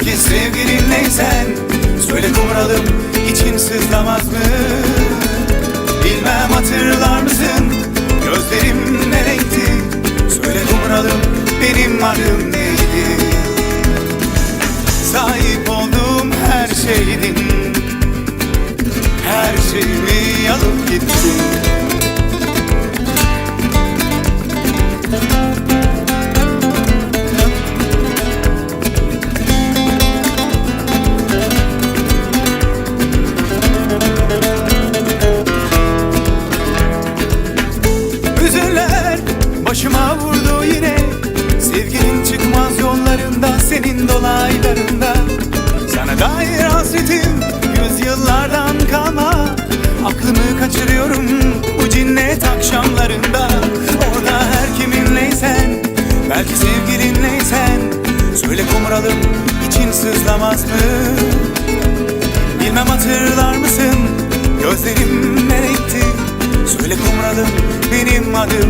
Belki sevgilinleysen Söyle kumralım için sızlamaz mı? Bilmem hatırlar mısın? Gözlerim ne renkti? Söyle kumralım benim adım neydi? Sahip olduğum her şeydin Her şeyimi alıp gittin başıma vurdu yine. Sevginin çıkmaz yollarında Senin dolaylarında. Sana dair hasretim Yüzyıllardan kalma. Aklımı kaçırıyorum Bu cinnet akşamlarında. Orada her kiminleysen Belki sevgilinleysen Söyle kumralım için sızlamaz mı? Bilmem hatırlar mısın Gözlerim ne renkti Söyle kumralım benim adım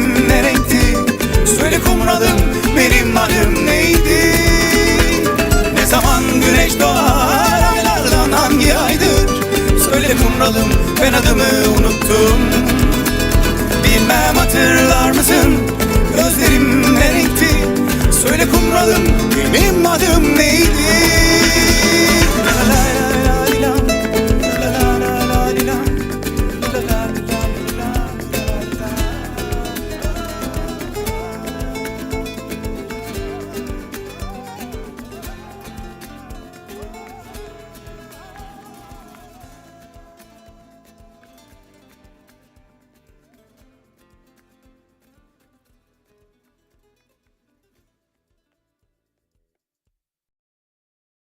adımı unuttum. Bilmem hatırlar mısın? Gözlerim ne renkti Söyle kumralım benim adım neydi